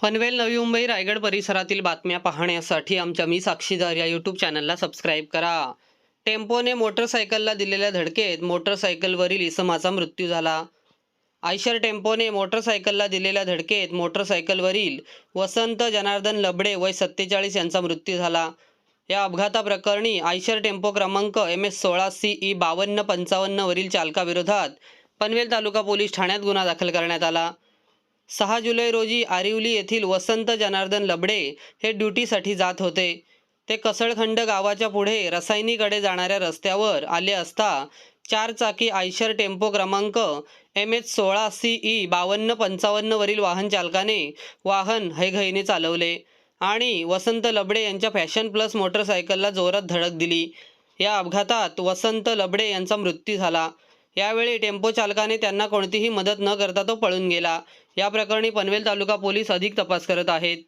पनवेल नवी मुंबई रायगड परिसरातील बातम्या पाहण्यासाठी आमच्या मी साक्षीदार या यूट्यूब चॅनलला सबस्क्राईब करा. टेम्पोने मोटरसायकलला दिलेल्या धडकेत मोटरसायकलवरील इसमाचा मृत्यू झाला. आयशर टेम्पोने मोटरसायकलला दिलेल्या धडकेत मोटरसायकलवरील वसंत जनार्दन लबडे वय सत्तेचाळीस यांचा मृत्यू झाला. या अपघाताप्रकरणी आयशर टेम्पो क्रमांक एम एस सोळा सी ई बावन्न पंचावन्नवरील चालकाविरोधात पनवेल तालुका पोलीस ठाण्यात गुन्हा दाखल करण्यात आला. सहा जुलै रोजी आरिवली येथील वसंत जनार्दन लबडे हे ड्युटीसाठी जात होते. ते कसळखंड गावाच्या पुढे रसायनीकडे जाणाऱ्या रस्त्यावर आले असता चार चाकी आयशर टेम्पो क्रमांक एम एच सोळा सी ई बावन्न पंचावन्नवरील वाहन चालकाने वाहन हैघईने चालवले आणि वसंत लबडे यांच्या फॅशन प्लस मोटरसायकलला जोरात धडक दिली. या अपघातात वसंत लबडे यांचा मृत्यू झाला. यावेळी टेम्पो चालकाने त्यांना कोणतीही मदत न करता तो पळून गेला. या प्रकरणी पनवेल तालुका पोलीस अधिक तपास करत आहेत.